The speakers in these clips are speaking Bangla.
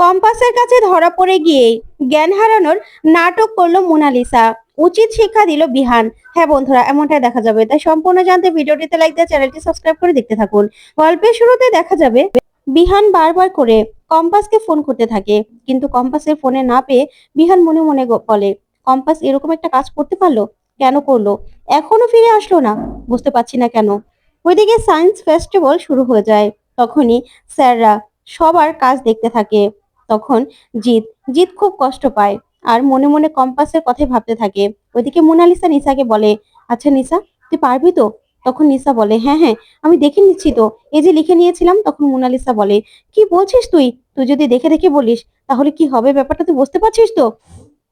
কম্পাসের কাছে ধরা পড়ে গিয়ে জ্ঞান হারানোর নাটক করল মোনালিসা। উচিত শিক্ষা দিল বিহান। হ্যাঁ বন্ধুরা, এমনটাই দেখা যাবে। তাই সম্পূর্ণ জানতে ভিডিওটিতে লাইক দিয়ে চ্যানেলটি সাবস্ক্রাইব করে দেখতে থাকুন। গল্পের শুরুতে দেখা যাবে, বিহান বারবার করে কম্পাসকে ফোন করতে থাকে। কিন্তু কম্পাসের ফোনে না পেয়ে বিহান মনে মনে বলে, কম্পাস এরকম একটা কাজ করতে পারল? কেন করল? এখনও ফিরে আসলো না? বুঝতে পারছি না কেন? ওইদিকে সায়েন্স ফেস্টিভ্যাল শুরু হয়ে যায়। তখনই স্যাররা সবার কাজ দেখতে থাকে। তখন জিৎ জিৎ খুব কষ্ট পায় আর মনে মনে কম্পাসের কথাই ভাবতে থাকে। ওইদিকে মোনালিসা নিসাকে বলে আচ্ছা নিসা, তুই পারবি তো? তখন নিসা বলে হ্যাঁ হ্যাঁ আমি দেখে নিচ্ছি তো। এই যে লিখে নিয়েছিলাম, তখন মোনালিসা বলে, কি বলছিস তুই? তুই যদি দেখে দেখে বলিস, তাহলে কি হবে? ব্যাপারটা তুই বুঝতে পারছিস তো?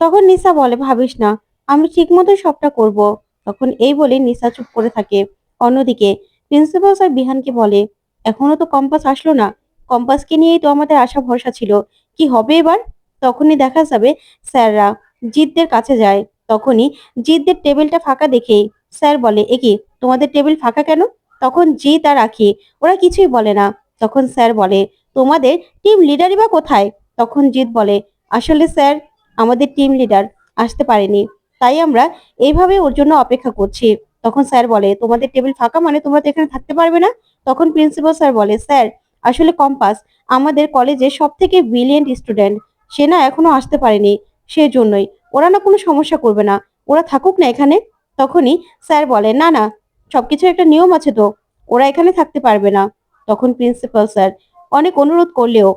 তখন নিসা বলে, ভাবিস না, আমি ঠিক মতো সবটা করব। তখন এই বলে নিসা চুপ করে থাকে। অন্যদিকে প্রিন্সিপাল স্যার বিহানকে বলে, এখনও তো কম্পাস আসলো না। কম্পাসকে নিয়েই তো আমাদের আশা ভরসা ছিল। কি হবে এবার? তখনই দেখা যাবে স্যাররা জিতদের কাছে যায়। তখনই জিতদের টেবিলটা ফাঁকা দেখেই স্যার বলে, এ কি, তোমাদের টেবিল ফাঁকা কেন? তখন জিত আর আখি, ওরা কিছুই বলে না। তখন স্যার বলে, তোমাদের টিম লিডারই বা কোথায়? তখন জিত বলে, আসলে স্যার, আমাদের টিম লিডার আসতে পারেনি, তাই আমরা এইভাবে ওর জন্য অপেক্ষা করছি। তখন স্যার বলে, তোমাদের টেবিল ফাঁকা মানে তোমরা তো এখানে থাকতে পারবে না? তখন প্রিন্সিপাল স্যার বলে, স্যার আসলে কম্পাস আমাদের কলেজে সব থেকে ব্রিলিয়েন্ট স্টুডেন্ট সে না এখনও আসতে পারেনি, সেজন্যই। ওরা না কোনো সমস্যা করবে না। ওরা থাকুক না এখানে। তখনই স্যার বলে, না না, সবকিছু একটা নিয়ম আছে তো। ওরা এখানে থাকতে পারবে না। তখন প্রিন্সিপাল স্যার অনেক অনুরোধ করলেও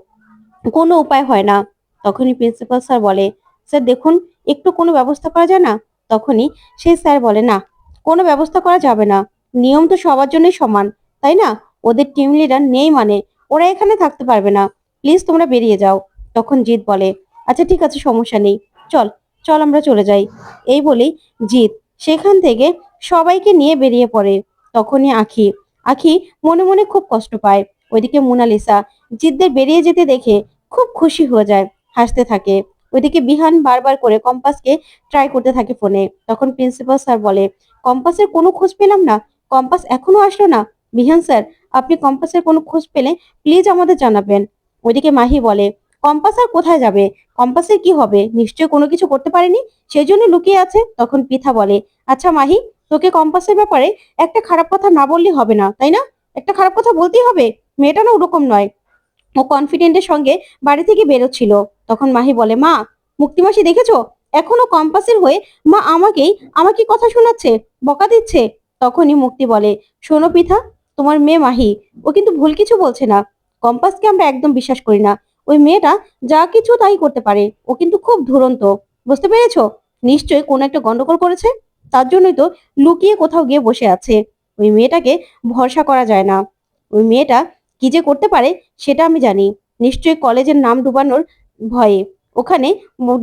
কোনো উপায় হয় না। তখনই প্রিন্সিপাল স্যার বলে, স্যার, দেখুন, একটু কোনো ব্যবস্থা করা যায় না? তখনই সেই স্যার বলে, না, কোনো ব্যবস্থা করা যাবে না। নিয়ম তো সবার জন্যই সমান, তাই না? ওদের টিম লিডার নেই মানে ওরা এখানে থাকতে পারবে না। প্লিজ তোমরা বেরিয়ে যাও। তখন জিৎ বলে আচ্ছা ঠিক আছে, সমস্যা নেই। চল চল আমরা চলে যাই। এই বলেই জিৎ সেখান থেকে সবাইকে নিয়ে বেরিয়ে পড়ে। তখনই আখি আখি মনে মনে খুব কষ্ট পায়। ওইদিকে মোনালিসা জিতদের বেরিয়ে যেতে দেখে খুব খুশি হয়ে যায়, হাসতে থাকে। ওইদিকে বিহান বারবার করে কম্পাসকে ট্রাই করতে থাকে ফোনে। তখন প্রিন্সিপাল স্যার বলে, কম্পাসের কোনো খোঁজ পেলাম না। কম্পাস এখনও আসলো না। বিহান স্যার, আপনি কম্পাসের কোনো খোঁজ পেলে প্লিজ আমাদের জানাবেন। ওইদিকে মাহি বলে, কম্পাস আর কোথায় যাবে? কম্পাসের কি হবে? নিশ্চয়ই কোনো কিছু করতে পারেনি? সেই জন্য লুকিয়ে আছে? তখন পিথা বলে আচ্ছা মাহি, তোকে কম্পাসের ব্যাপারে একটা খারাপ কথা না বললে হবে না, তাই না? একটা খারাপ কথা বলতেই হবে? মেয়েটা না ওরকম নয়। ও কনফিডেন্টের সঙ্গে বাড়ি থেকে বেরোচ্ছিল। তখন মাহি বলে, মা, মুক্তিমাসি দেখেছ? এখনও কম্পাসের হয়ে মা আমাকেই, আমাকে কথা শোনাচ্ছে, বকা দিচ্ছে? তখনই মুক্তি বলে, শোনো পিথা তোমার মেয়ে মাহি, ও কিন্তু ভুল কিছু বলছে না। কম্পাসকে আমরা একদম বিশ্বাস করি না। ওই মেয়েটা যা কিছু তাই করতে পারে। ও কিন্তু খুব ধুরন্ত। বুঝতে পেরেছ? নিশ্চয়ই কোনো একটা গন্ডগোল করেছে? তার জন্যই তো লুকিয়ে কোথাও গিয়ে বসে আছে। ওই মেয়েটাকে ভরসা করা যায় না। ওই মেয়েটা কি যে করতে পারে, সেটা আমি জানি। নিশ্চয়ই কলেজের নাম ডুবানোর ভয়ে ওখানে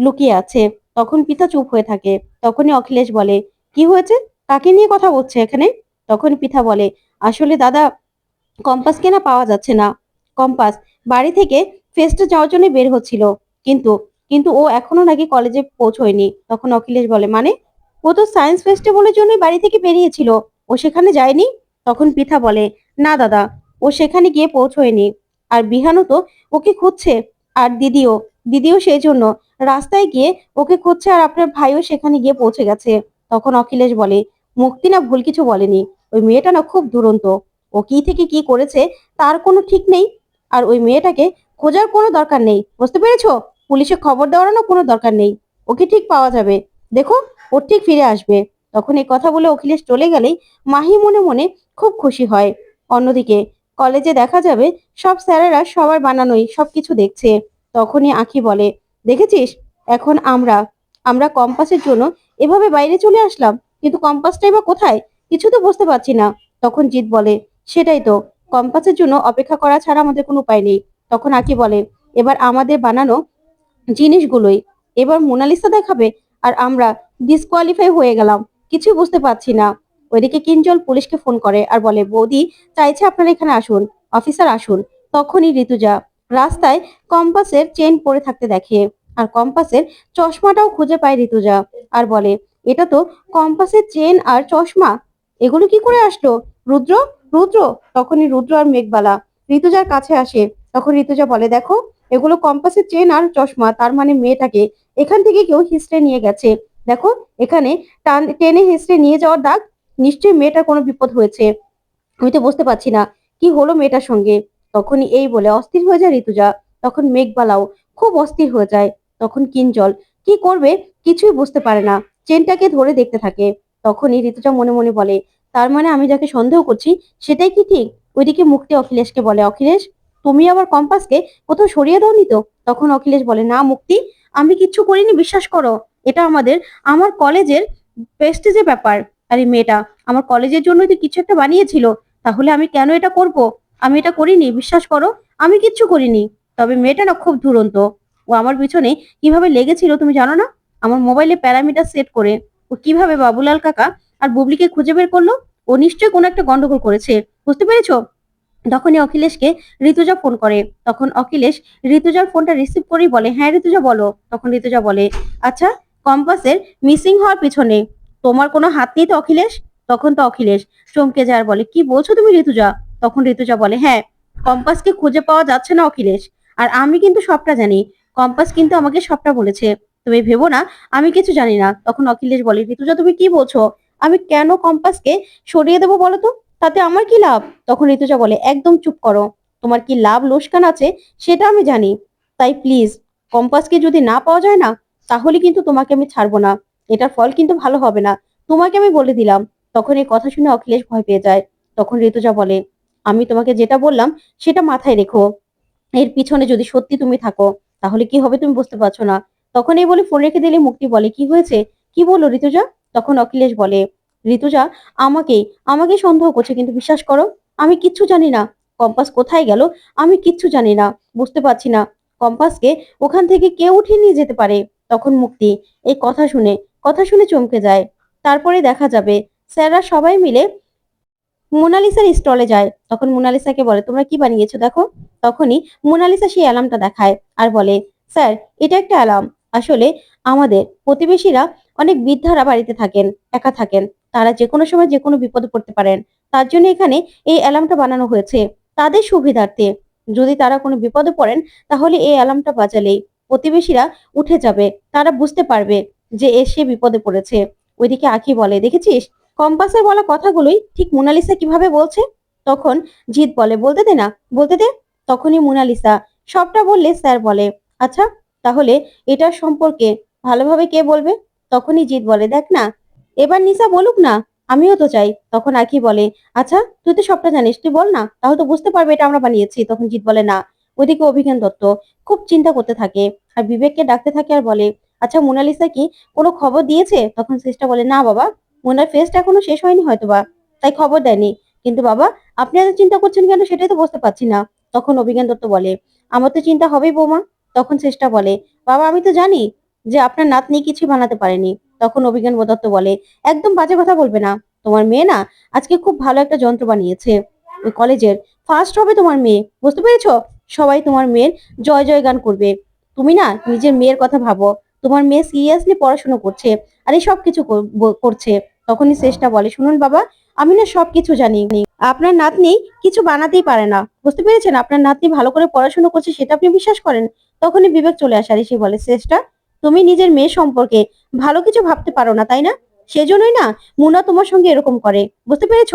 লুকিয়ে আছে। তখন পিতা চুপ হয়ে থাকে। তখনই অখিলেশ বলে, কি হয়েছে? কাকে নিয়ে কথা বলছে এখানে? তখন পিতা বলে আসলে দাদা, কম্পাস কেনা পাওয়া যাচ্ছে না। কম্পাস বাড়ি থেকে ফেস্টে যাওয়ার জন্য বের হচ্ছিল। কিন্তু কিন্তু ও এখনও নাকি কলেজে পৌঁছয়নি। তখন অখিলেশ বলে মানে ও তো সায়েন্স ফেস্টিভ্যালের জন্য বাড়ি থেকে বেরিয়েছিল। ও সেখানে যায়নি? তখন পিথা বলে, না দাদা, ও সেখানে গিয়ে পৌঁছয়নি। আর বিহানও তো ওকে খুঁজছে। আর দিদিও দিদিও সেই জন্য রাস্তায় গিয়ে ওকে খুঁজছে আর আপনার ভাইও সেখানে গিয়ে পৌঁছে গেছে। তখন অখিলেশ বলে, মুক্তি না ভুল কিছু বলেনি। ওই মেয়েটা না খুব দুরন্ত। ও কি থেকে কি করেছে তার কোনো ঠিক নেই। আর ওই মেয়েটাকে খোঁজার কোনো দরকার নেই। বুঝতে পেরেছ? পুলিশে খবর দেওয়ারও কোনো দরকার নেই। ওকে ঠিক পাওয়া যাবে। দেখো, ও ঠিক ফিরে আসবে। তখন এই কথা বলে অখিলেশ চলে গেলেই মাহি মনে মনে খুব খুশি হয়। অন্যদিকে কলেজে দেখা যাবে সব স্যারেরা সবার বানানোই সবকিছু দেখছে। তখনই আখি বলে, দেখেছিস? এখন আমরা আমরা কম্পাসের জন্য এভাবে বাইরে চলে আসলাম। কিন্তু কম্পাসটাই বা কোথায়? কিছু তো বুঝতে পারছি না। তখন জিৎ বলে, সেটাই তো, কম্পাসের জন্য অপেক্ষা করা ছাড়া আমাদের কোনো উপায় নেই। তখন আকি বলে, এবার আমাদের বানানো জিনিসগুলোই, এবার মোনালিসা দেখাবে, আর আমরা ডিসকোয়ালিফাই হয়ে গেলাম, কিছু বুঝতে পারছি না। ওইদিকে কিঞ্জল পুলিশকে ফোন করে আর বলে, বৌদি, চাইছে আপনারা এখানে আসুন, অফিসার আসুন। তখনই ঋতুজা রাস্তায় কম্পাসের চেন পরে থাকতে দেখে, আর কম্পাসের চশমাটাও খুঁজে পায় ঋতুজা, আর বলে, এটা তো কম্পাসের চেন আর চশমা? এগুলো কি করে আসলো? রুদ্র রুদ্র, তখনই রুদ্র আর মেঘবালা ঋতুজার কাছে আসে। তখন ঋতুজা বলে, দেখো, এগুলো কম্পাসের চেন আর চশমা, তার মানে মেয়েটাকে এখান থেকে কেউ হিস্ট্রে নিয়ে গেছে। দেখো, এখানে টান, টেনে হিস্ট্রে নিয়ে যাওয়ার দাগ, নিশ্চয়ই মেয়েটার কোনো বিপদ হয়েছে। আমি তো বুঝতে পারছি না, কি হলো মেয়েটার সঙ্গে? তখনই এই বলে, অস্থির হয়ে যায় ঋতুজা। তখন মেঘবালাও খুব অস্থির হয়ে যায়। তখন কিঞ্জল, কি করবে? কিছুই বুঝতে পারে না। চেনটাকে ধরে দেখতে থাকে। তখনই ঋতুজা মনে মনে বলে, তার মানে আমি যাকে সন্দেহ করছি, সেটাই কি ঠিক? ওইদিকে মুক্তি অখিলেশকে বলে, অখিলেশ, তুমি আবার কম্পাসকে কোথাও সরিয়ে দাওনি তো? তখন অখিলেশ বলে, না মুক্তি, আমি কিচ্ছু করিনি, বিশ্বাস করো, এটা আমাদের, আমার কলেজের প্রেস্টিজের ব্যাপার। আরে মেয়েটা, আমার কলেজের জন্য তো কিছু একটা বানিয়েছিল, তাহলে আমি কেন এটা করব? আমি এটা করিনি, বিশ্বাস করো, আমি কিচ্ছু করিনি। তবে মেয়েটা না খুব দুরন্ত। ও আমার পিছনে কীভাবে লেগেছিল তুমি জানো না? আমার মোবাইলে প্যারামিটার সেট করে ও কীভাবে বাবুলাল কাকা আর বুবলিকে খুঁজে বের করল? ও নিশ্চয়ই কোনো একটা গন্ডগোল করেছে, বুঝতে পেরেছ? তখনই অখিলেশকে ঋতুজা ফোন করে। তখন অখিলেশ ঋতুজার ফোনটা রিসিভ করেই বলে হ্যাঁ ঋতুজা, বলো। তখন ঋতুজা বলে আচ্ছা কম্পাসের মিসিং হওয়ার পিছনে তোমার কোনো হাত নেই তো অখিলেশ? তখন তো অখিলেশ চমকে যায় আর বলে, কি বলছো তুমি ঋতুজা? তখন ঋতুজা বলে হ্যাঁ কম্পাসকে খুঁজে পাওয়া যাচ্ছে না অখিলেশ। আর আমি কিন্তু সবটা জানি। কম্পাস কিন্তু আমাকে সবটা বলেছে। তুমি ভেবো না, আমি কিছু জানি না। তখন অখিলেশ বলে, ঋতুজা, তুমি কি বলছো? আমি কেন কম্পাসকে সরিয়ে দেবো বলো তো? তাতে আমার কি লাভ? তখন ঋতুজা বলে, একদম চুপ করো। তোমার কি লাভ লোসকান আছে সেটা আমি জানি। তাই প্লিজ কম্পাসকে যদি না পাওয়া যায় না, তাহলে কিন্তু তোমাকে আমি ছাড়বো না। এটার ফল কিন্তু ভালো হবে না। তোমাকে আমি বলে দিলাম। তখন এই কথা শুনে অখিলেশ ভয় পেয়ে যায়। তখন ঋতুজা বলে, আমি তোমাকে যেটা বললাম, সেটা মাথায় রেখো। এর পিছনে যদি সত্যি তুমি থাকো, তাহলে কি হবে তুমি বুঝতে পারছ না। তখন এই বলে, ফোন রেখে দিলে মুক্তি বলে। কি হয়েছে? কি বলল ঋতুজা? তখন অখিলেশ বলে, ঋতুজা আমাকেই আমাকে সন্দেহ করছে, কিন্তু বিশ্বাস করো, আমি কিচ্ছু জানি না। কম্পাস কোথায় গেল? আমি কিচ্ছু জানি না, বুঝতে পারছি না। কম্পাসকে ওখান থেকে কে উঠিয়ে নিয়ে যেতে পারে। তখন মুক্তি এই কথা শুনে কথা শুনে চমকে যায়। তারপরে দেখা যাবে, স্যাররা সবাই মিলে মোনালিসার স্টলে যায়। তখন মোনালিসাকে বলে, তোমরা কি বানিয়েছো দেখো? তখনই মোনালিসা সেই অ্যালার্মটা দেখায় আর বলে, স্যার, এটা একটা অ্যালার্ম। আসলে আমাদের প্রতিবেশীরা অনেক বৃদ্ধারা বাড়িতে থাকেন, একা থাকেন। তারা যে কোনো সময় যে কোনো বিপদে পড়তে পারেন। তার জন্য এখানে এই অ্যালার্মটা বানানো হয়েছে। তাদের সুবিধার্থে যদি তারা কোনো বিপদে পড়েন, তাহলে এই অ্যালার্মটা বাজালেই প্রতিবেশীরা উঠে যাবে। তারা বুঝতে পারবে যে এসে বিপদে পড়েছে। ওইদিকে আঁকি বলে, দেখেছিস? কম্পাসের বলা কথাগুলোই ঠিক মোনালিসা কীভাবে বলছে? তখন জিৎ বলে, বলতে দে না, বলতে দে। তখনই মোনালিসা সবটা বললে স্যার বলে আচ্ছা তাহলে এটার সম্পর্কে ভালোভাবে কে বলবে? তখনই জিৎ বলে, দেখ না, এবার নিসা বলুক না, আমিও তো চাই। তখন আখি বলে আচ্ছা তুই তো সবটা জানিস, তুই বল না, তাহলে তো বুঝতে পারবে এটা আমরা বানিয়েছি। তখন জিৎ বলে, না। ওইদিকে অভিজ্ঞান দত্ত খুব চিন্তা করতে থাকে আর বিবেককে ডাকতে থাকে আর বলে আচ্ছা মোনালিসা কি কোনো খবর দিয়েছে? তখন শেষটা বলে, না বাবা, মোনার ফেসটা এখনও শেষ হয়নি হয়তোবা, তাই খবর দেয়নি। কিন্তু বাবা, আপনি এত চিন্তা করছেন কেন সেটাই তো বুঝতে পারছি না। তখন অভিজ্ঞান দত্ত বলে, আমার তো চিন্তা হবেই বৌমা। তখন চেষ্টা বলে, বাবা, আমি তো জানি যে আপনার নাতনি কিছু বানাতে পারেনি। তখন অভিজ্ঞান দত্ত বলে, একদম বাজে কথা বলবে না। তোমার মেয়ে না আজকে খুব ভালো একটা যন্ত্র বানিয়েছে। ওই কলেজের ফার্স্ট হবে তোমার মেয়ে, বুঝতে পেরেছ? সবাই তোমার মেয়ের জয় জয় গান করবে। তুমি না নিজের মেয়ের কথা ভাবো। তোমার মেয়ে সিরিয়াসলি পড়াশুনো করছে আর এই সব কিছু করছে। তখনই চেষ্টা বলে, শুনুন বাবা, আমি না সবকিছু জানি। আপনার নাতনি কিছু বানাতেই পারে না। বুঝতে পেরেছেন? আপনার নাতনি ভালো করে পড়াশোনা করছে, সেটা আপনি বিশ্বাস করেন? তখনই বিবেক চলে আসে আর বলে চেষ্টা তুমি নিজের মেয়ে সম্পর্কে ভালো কিছু ভাবতে পারো না, তাই না? সেজন্যই না মুনা তোমার সঙ্গে এরকম করে। বুঝতে পেরেছ?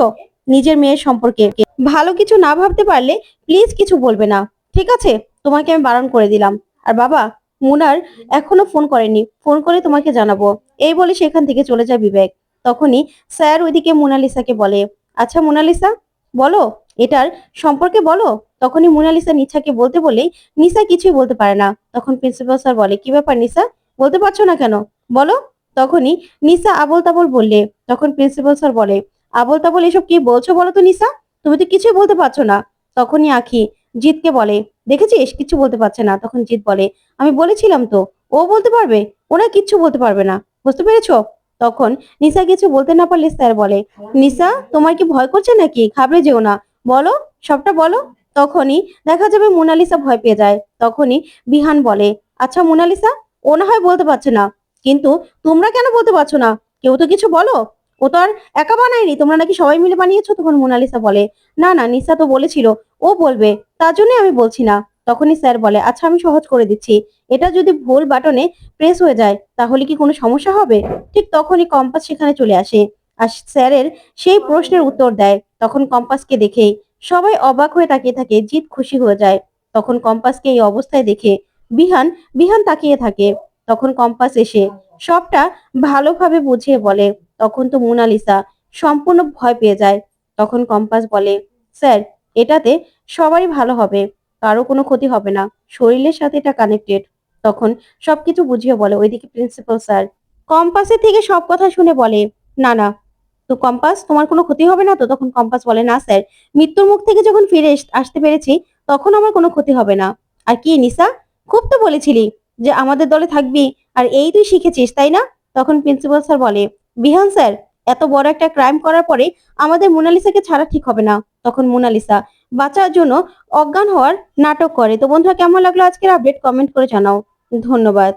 নিজের মেয়ের সম্পর্কে। ভালো কিছু না ভাবতে পারলে প্লিজ কিছু বলবে না। ঠিক আছে? তোমাকে আমি বারণ করে দিলাম। আর বাবা, মুনার এখনও ফোন করেনি। ফোন করে তোমাকে জানাব। এই বলে সেখান থেকে চলে যায় বিবেক। তখনই স্যার ওইদিকে মোনালিসাকে বলে আচ্ছা মোনালিসা, বলো, এটার সম্পর্কে বলো? তখনই মোনালিসা নিশাকে বলতে বলেই নিশা কিছুই বলতে পারে না। তখন প্রিন্সিপাল স্যার বলে, কি ব্যাপার নিশা বলতে পারছ না কেন? বলো, তখনই নিশা আবল তাবল বললে, তখন প্রিন্সিপাল স্যার বলে আবল তাবল এসব কি বলছো বলো তো নিশা তুমি তো কিছুই বলতে পারছ না। তখনই আখি জিতকে বলে, দেখেছিস? কিছু বলতে পারছে না। তখন জিৎ বলে, আমি বলেছিলাম তো, ও বলতে পারবে? ওরা কিচ্ছু বলতে পারবে না। বুঝতে পেরেছ? তখন নিশা কিছু বলতে না পারলে স্যার বলে নিশা তোমার কি ভয় করছে নাকি? ঘাবড়ে যেও না। বলো, সবটা বলো? তখনই দেখা যাবে মোনালিসা ভয় পেয়ে যায়। তখনই বিহান বলে আচ্ছা মোনালিসা, ও না হয় বলতে পারছে না। কিন্তু তোমরা কেন বলতে পারছ না? কেউ তো কিছু বলো? ও তো আর একা বানায়নি, তোমরা নাকি সবাই মিলে বানিয়েছো? তখন মোনালিসা বলে, না না নিশা তো বলেছিল। ও বলবে, তার জন্য আমি বলছি না। তখনই স্যার বলে আচ্ছা আমি সহজ করে দিচ্ছি। এটা যদি ভুল বাটনে প্রেস হয়ে যায়, তাহলে কি কোনো সমস্যা হবে? ঠিক তখনই কম্পাস সেখানে চলে আসে। আর স্যারের সেই প্রশ্নের উত্তর দেয়। তখন কম্পাসকে দেখে সবাই অবাক হয়ে তাকিয়ে থাকে জিৎ খুশি হয়ে যায়। তখন কম্পাসকে এই অবস্থায় দেখে বিহান বিহান তাকিয়ে থাকে। তখন কম্পাস এসে সবটা ভালোভাবে বুঝিয়ে বলে, তখন তো মোনালিসা সম্পূর্ণ ভয় পেয়ে যায়। তখন কম্পাস বলে, স্যার, এটাতে সবারই ভালো হবে। কারও কোনো ক্ষতি হবে না। শরীরের সাথে এটা কানেক্টেড তখন সবকিছু বুঝিয়ে বলে, ওইদিকে প্রিন্সিপাল স্যার কম্পাসের থেকে সব কথা শুনে বলে, না না, তো কম্পাস তোমার কোনো ক্ষতি হবে না তো? তখন কম্পাস বলে, না স্যার মৃত্যুর মুখ থেকে যখন ফিরে আসতে পেরেছি, তখন আমার কোনো ক্ষতি হবে না। আর কি, নিসা? খুব তো বলেছিলি যে আমাদের দলে থাকবি, আর এই তুই শিখেছিস, তাই না? তখন প্রিন্সিপাল স্যার বলে, বিহান স্যার এত বড় একটা ক্রাইম করার পরে আমাদের মোনালিসাকে ছাড়া ঠিক হবে না। তখন মোনালিসা বাঁচার জন্য অজ্ঞান হওয়ার নাটক করে। তো বন্ধুরা, কেমন লাগল আজকের আপডেট কমেন্ট করে জানাও। ধন্যবাদ।